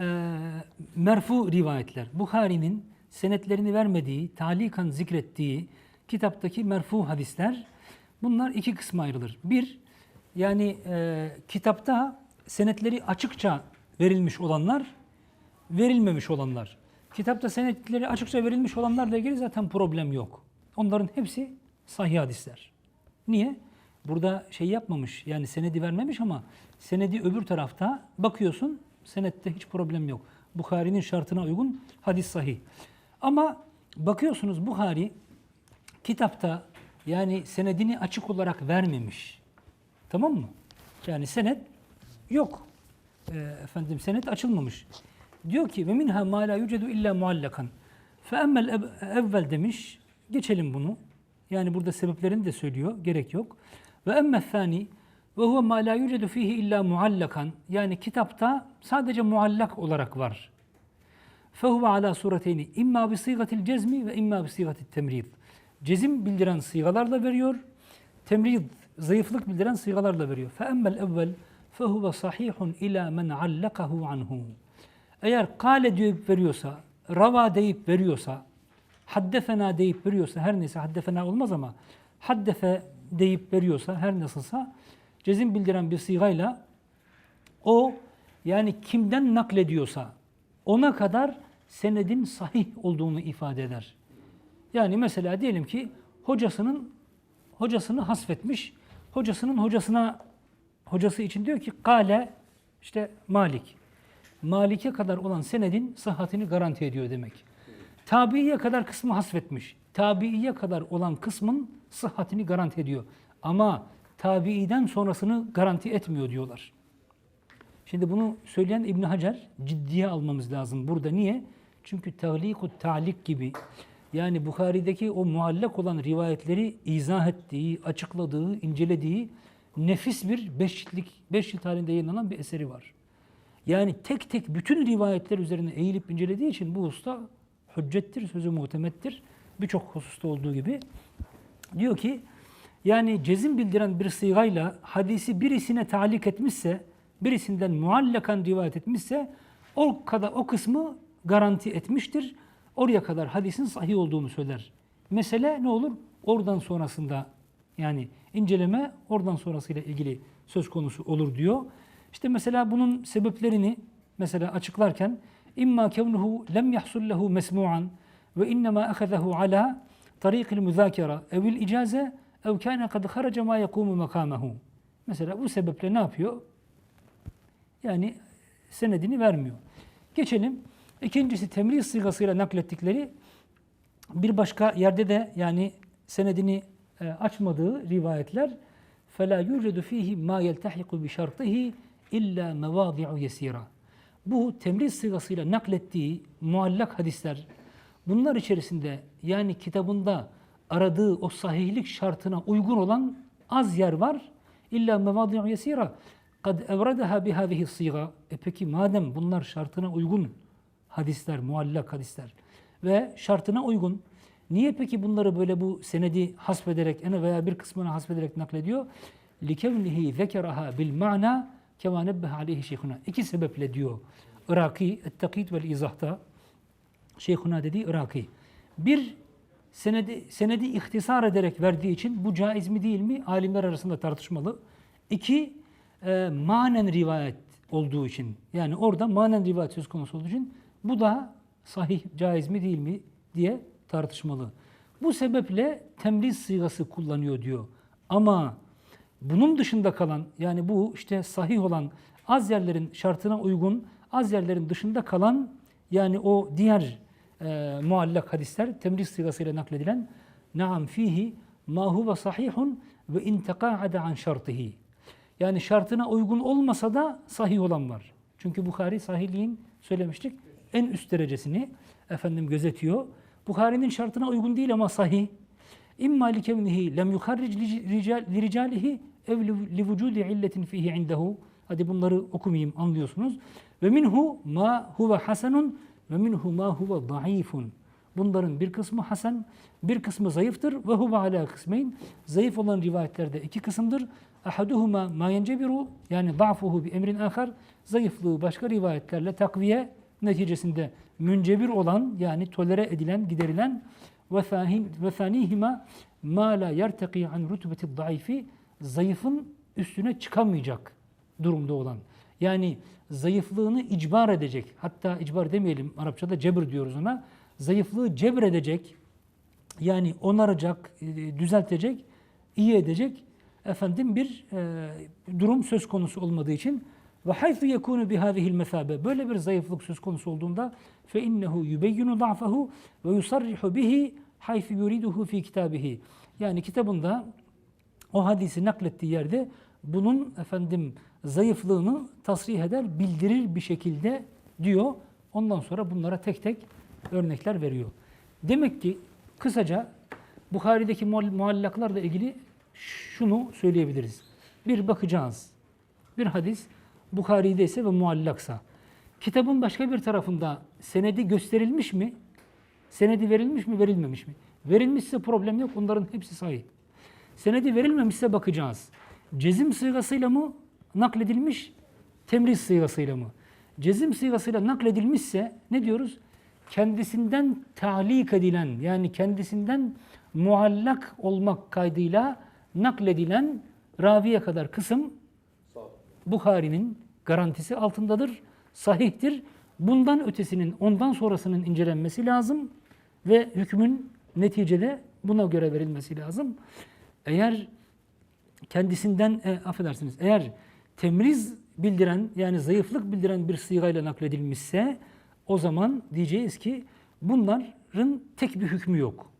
e, merfu rivayetler. Bukhari'nin senetlerini vermediği, talikan zikrettiği kitaptaki merfu hadisler bunlar iki kısma ayrılır. Bir, yani e, kitapta senetleri açıkça verilmiş olanlar, verilmemiş olanlar. Kitapta senetleri açıkça verilmiş olanlarla ilgili zaten problem yok. Onların hepsi sahih hadisler. Niye? Burada şey yapmamış yani senedi vermemiş ama senedi öbür tarafta bakıyorsun senette hiç problem yok. Bukhari'nin şartına uygun hadis sahih. Ama bakıyorsunuz Bukhari kitapta yani senedini açık olarak vermemiş. Tamam mı? Yani senet yok. Ee, efendim senet açılmamış. Diyor ki ve minha ma la yucedu illa muallakan. Fe emmel ev- evvel demiş. Geçelim bunu. Yani burada sebeplerini de söylüyor. Gerek yok. Ve emme thani ve huve ma la yuredu fihi illa muallakan. Yani kitapta sadece muallak olarak var. Fehuve ala sureteyni. İmma bi sigatil cezmi ve imma bi sigatil temrid. Cezim bildiren sigalarla veriyor. Temrid, zayıflık bildiren sigalarla veriyor. Fe emmel evvel fehuve sahihun ila men allakahu anhu. Eğer kale deyip veriyorsa, rava deyip veriyorsa, haddefena deyip veriyorsa, her neyse haddefena olmaz ama haddefe deyip veriyorsa, her nasılsa cezim bildiren bir sigayla o yani kimden naklediyorsa ona kadar senedin sahih olduğunu ifade eder. Yani mesela diyelim ki hocasının hocasını hasfetmiş. Hocasının hocasına hocası için diyor ki kale işte Malik. Malik'e kadar olan senedin sıhhatini garanti ediyor demek. Tabiiye kadar kısmı hasfetmiş. Tabiiye kadar olan kısmın sıhhatini garanti ediyor. Ama tabiiden sonrasını garanti etmiyor diyorlar. Şimdi bunu söyleyen İbn Hacer ciddiye almamız lazım burada. Niye? Çünkü tahlikut talik gibi yani Bukhari'deki o muallak olan rivayetleri izah ettiği, açıkladığı, incelediği nefis bir beş ciltlik, beş cilt halinde yayınlanan bir eseri var. Yani tek tek bütün rivayetler üzerine eğilip incelediği için bu usta hüccettir, sözü muhtemettir. Birçok hususta olduğu gibi. Diyor ki yani cezim bildiren bir sigayla hadisi birisine talik etmişse, birisinden muallakan rivayet etmişse o kadar o kısmı garanti etmiştir. Oraya kadar hadisin sahih olduğunu söyler. Mesele ne olur? Oradan sonrasında yani inceleme oradan sonrasıyla ilgili söz konusu olur diyor. İşte mesela bunun sebeplerini mesela açıklarken imma kevnuhu lem yahsul lehu mesmu'an ve innema ahazahu ala tariqil müzakere evil icaze ev kana kad kharaca ma yakumu makamahu. Mesela bu sebeple ne yapıyor? Yani senedini vermiyor. Geçelim. İkincisi temriz sigasıyla naklettikleri bir başka yerde de yani senedini e, açmadığı rivayetler فَلَا يُوجَدُ ف۪يهِ مَا يَلْتَحِقُ بِشَرْطِهِ اِلَّا مَوَاضِعُ يَس۪يرًا Bu temriz sigasıyla naklettiği muallak hadisler bunlar içerisinde yani kitabında aradığı o sahihlik şartına uygun olan az yer var. İlla mevadi'u yesira. Kad evredeha bihâzihi siga. E peki madem bunlar şartına uygun hadisler, muallak hadisler ve şartına uygun. Niye peki bunları böyle bu senedi hasbederek en veya bir kısmını hasbederek naklediyor? لِكَوْنِهِ ذَكَرَهَا بِالْمَعْنَى كَمَا نَبَّهَ عَلَيْهِ şeyhuna. İki sebeple diyor Iraki, Et-Takid vel İzah'ta Şeyhuna dediği Iraki. Bir, senedi, senedi ihtisar ederek verdiği için bu caiz mi değil mi? Alimler arasında tartışmalı. İki, e, manen rivayet olduğu için. Yani orada manen rivayet söz konusu olduğu için bu da sahih, caiz mi değil mi diye tartışmalı. Bu sebeple temriz sigası kullanıyor diyor. Ama bunun dışında kalan yani bu işte sahih olan az yerlerin şartına uygun az yerlerin dışında kalan yani o diğer e, muallak hadisler temriz sigasıyla nakledilen naam fihi ma huve sahihun ve in teqa'ade an şartihi. Yani şartına uygun olmasa da sahih olan var. Çünkü Bukhari sahihliğin söylemiştik en üst derecesini efendim gözetiyor. Bukhari'nin şartına uygun değil ama sahih. İmma li kevnihi lem yuharric li ricalihi ev li vücudi illetin fihi indehu. Hadi bunları okumayayım anlıyorsunuz. Ve minhu ma huve hasenun ve minhu ma huve zayıfun. Bunların bir kısmı hasen, bir kısmı zayıftır. Ve huve ala kısmeyn. Zayıf olan rivayetlerde iki kısımdır. ahaduhuma ma yencebiru yani da'fuhu bi emrin ahar zayıflığı başka rivayetlerle takviye neticesinde müncebir olan yani tolere edilen, giderilen ve thahim- ve thanihima ma la yertaki an rutbeti zayıfın üstüne çıkamayacak durumda olan. Yani zayıflığını icbar edecek. Hatta icbar demeyelim Arapçada cebir diyoruz ona. Zayıflığı cebredecek yani onaracak, e, düzeltecek, iyi edecek efendim bir e, durum söz konusu olmadığı için ve haythu yekunu bi hadhihi'l mesabe böyle bir zayıflık söz konusu olduğunda fe innehu yubeyyinu da'fahu ve yusarrihu bihi haythu yuriduhu fi kitabihi. Yani kitabında o hadisi naklettiği yerde bunun efendim zayıflığını tasrih eder, bildirir bir şekilde diyor. Ondan sonra bunlara tek tek örnekler veriyor. Demek ki kısaca Bukhari'deki muall- muallaklarla ilgili şunu söyleyebiliriz. Bir bakacağız. Bir hadis Bukhari'de ise ve muallaksa. Kitabın başka bir tarafında senedi gösterilmiş mi? Senedi verilmiş mi, verilmemiş mi? Verilmişse problem yok. Onların hepsi sahih. Senedi verilmemişse bakacağız. Cezim sıygasıyla mı nakledilmiş, temriz sıygasıyla mı? Cezim sıygasıyla nakledilmişse ne diyoruz? Kendisinden talik edilen yani kendisinden muallak olmak kaydıyla nakledilen raviye kadar kısım Bukhari'nin garantisi altındadır, sahihtir. Bundan ötesinin, ondan sonrasının incelenmesi lazım ve hükmün neticede buna göre verilmesi lazım. Eğer kendisinden, e, affedersiniz, eğer temriz bildiren yani zayıflık bildiren bir sıyğayla nakledilmişse o zaman diyeceğiz ki bunların tek bir hükmü yok.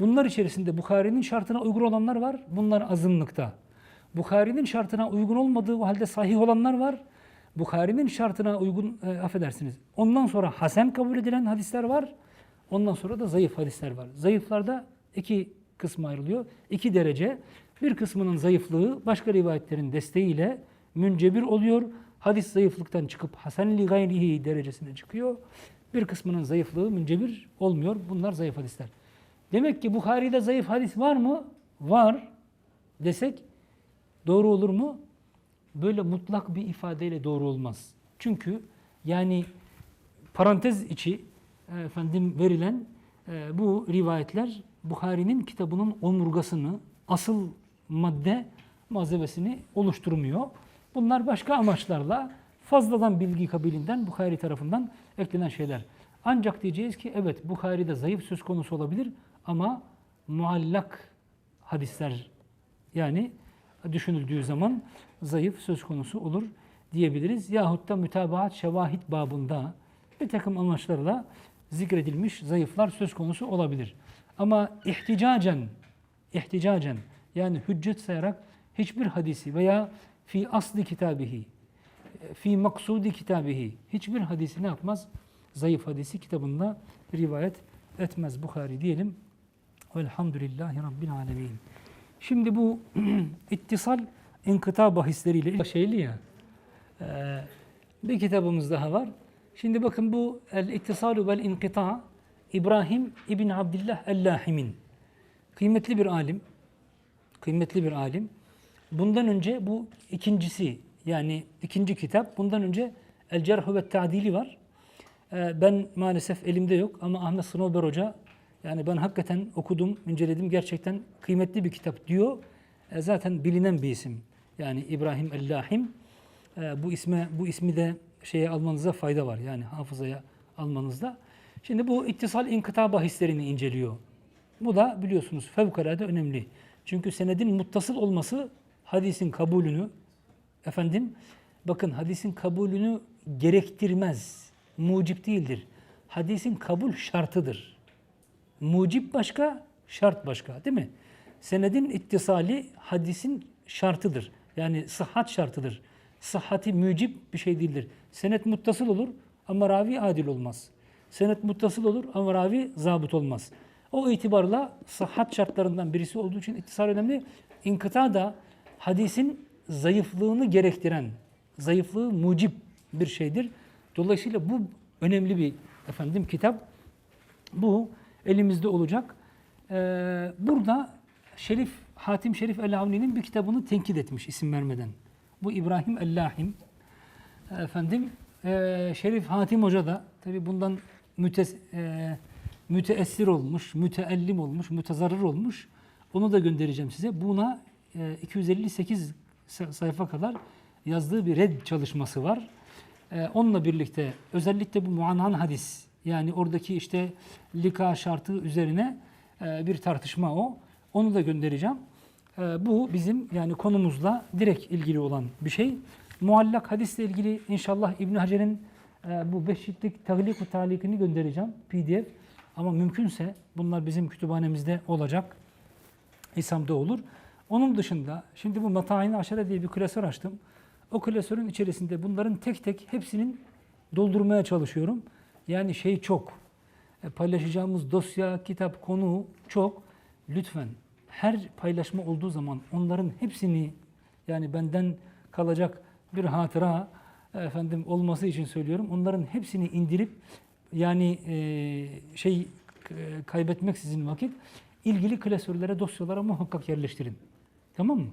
Bunlar içerisinde Bukhari'nin şartına uygun olanlar var. Bunlar azınlıkta. Bukhari'nin şartına uygun olmadığı halde sahih olanlar var. Bukhari'nin şartına uygun e, affedersiniz. Ondan sonra hasen kabul edilen hadisler var. Ondan sonra da zayıf hadisler var. Zayıflarda iki kısma ayrılıyor. İki derece. Bir kısmının zayıflığı başka rivayetlerin desteğiyle müncebir oluyor. Hadis zayıflıktan çıkıp hasen li gayrihi derecesine çıkıyor. Bir kısmının zayıflığı müncebir olmuyor. Bunlar zayıf hadisler. Demek ki Bukhari'de zayıf hadis var mı? Var desek doğru olur mu? Böyle mutlak bir ifadeyle doğru olmaz. Çünkü yani parantez içi e, efendim verilen e, bu rivayetler Bukhari'nin kitabının omurgasını, asıl madde malzemesini oluşturmuyor. Bunlar başka amaçlarla fazladan bilgi kabilinden Bukhari tarafından eklenen şeyler. Ancak diyeceğiz ki evet Bukhari'de zayıf söz konusu olabilir ama muallak hadisler yani düşünüldüğü zaman zayıf söz konusu olur diyebiliriz. Yahut da mütabaat şevahit babında bir takım amaçlarla zikredilmiş zayıflar söz konusu olabilir. Ama ihticacen, ihticacen yani hüccet sayarak hiçbir hadisi veya fi asli kitabihi, fi maksudi kitabihi hiçbir hadisi ne yapmaz? Zayıf hadisi kitabında rivayet etmez Bukhari diyelim. Velhamdülillahi Rabbil alemin. Şimdi bu ittisal inkıta bahisleriyle şeyli ya e, bir kitabımız daha var. Şimdi bakın bu el ittisalu vel inkıta İbrahim İbn Abdullah el-Lahimin kıymetli bir alim kıymetli bir alim. Bundan önce bu ikincisi yani ikinci kitap. Bundan önce El Cerh ve Ta'dili var. Ee, Ben maalesef elimde yok ama Ahmet Sınober Hoca yani ben hakikaten okudum, inceledim. Gerçekten kıymetli bir kitap diyor. E, Zaten bilinen bir isim. Yani İbrahim El-Lahim. E, Bu isme bu ismi de şeye almanıza fayda var. Yani hafızaya almanızda. Şimdi bu ittisal inkıta bahislerini inceliyor. Bu da biliyorsunuz fevkalade önemli. Çünkü senedin muttasıl olması hadisin kabulünü efendim bakın hadisin kabulünü gerektirmez. Mucip değildir. Hadisin kabul şartıdır. Mucip başka, şart başka değil mi? Senedin ittisali hadisin şartıdır. Yani sıhhat şartıdır. Sıhhati mücip bir şey değildir. Senet muttasıl olur ama ravi adil olmaz. Senet muttasıl olur ama ravi zabıt olmaz. O itibarla sıhhat şartlarından birisi olduğu için ittisal önemli. İnkıta da hadisin zayıflığını gerektiren, zayıflığı mucip bir şeydir. Dolayısıyla bu önemli bir efendim kitap. Bu elimizde olacak. Ee, burada Şerif Hatim Şerif El-Avni'nin bir kitabını tenkit etmiş isim vermeden. Bu İbrahim El-Lahim. Efendim e, Şerif Hatim Hoca da tabi bundan mütes, e, müteessir olmuş, müteellim olmuş, mütezarrır olmuş. Onu da göndereceğim size. Buna e, 258 sa- sayfa kadar yazdığı bir red çalışması var. E, onunla birlikte özellikle bu muanan hadis yani oradaki işte lika şartı üzerine e, bir tartışma o. Onu da göndereceğim. E, bu bizim yani konumuzla direkt ilgili olan bir şey. Muallak hadisle ilgili inşallah İbn Hacer'in e, bu beş ciltlik taglik talikini göndereceğim PDF. Ama mümkünse bunlar bizim kütüphanemizde olacak. İSAM'da olur. Onun dışında şimdi bu Matahin Aşere diye bir klasör açtım. O klasörün içerisinde bunların tek tek hepsinin doldurmaya çalışıyorum. Yani şey çok. E, paylaşacağımız dosya, kitap, konu çok. Lütfen her paylaşma olduğu zaman onların hepsini yani benden kalacak bir hatıra e, efendim olması için söylüyorum. Onların hepsini indirip yani şey kaybetmek sizin vakit ilgili klasörlere, dosyalara muhakkak yerleştirin. Tamam mı?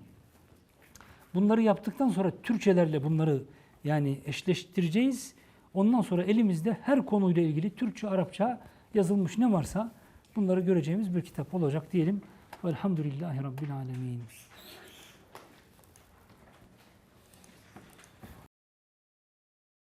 Bunları yaptıktan sonra Türkçelerle bunları yani eşleştireceğiz. Ondan sonra elimizde her konuyla ilgili Türkçe, Arapça yazılmış ne varsa bunları göreceğimiz bir kitap olacak diyelim. Velhamdülillahi Rabbil Alemin.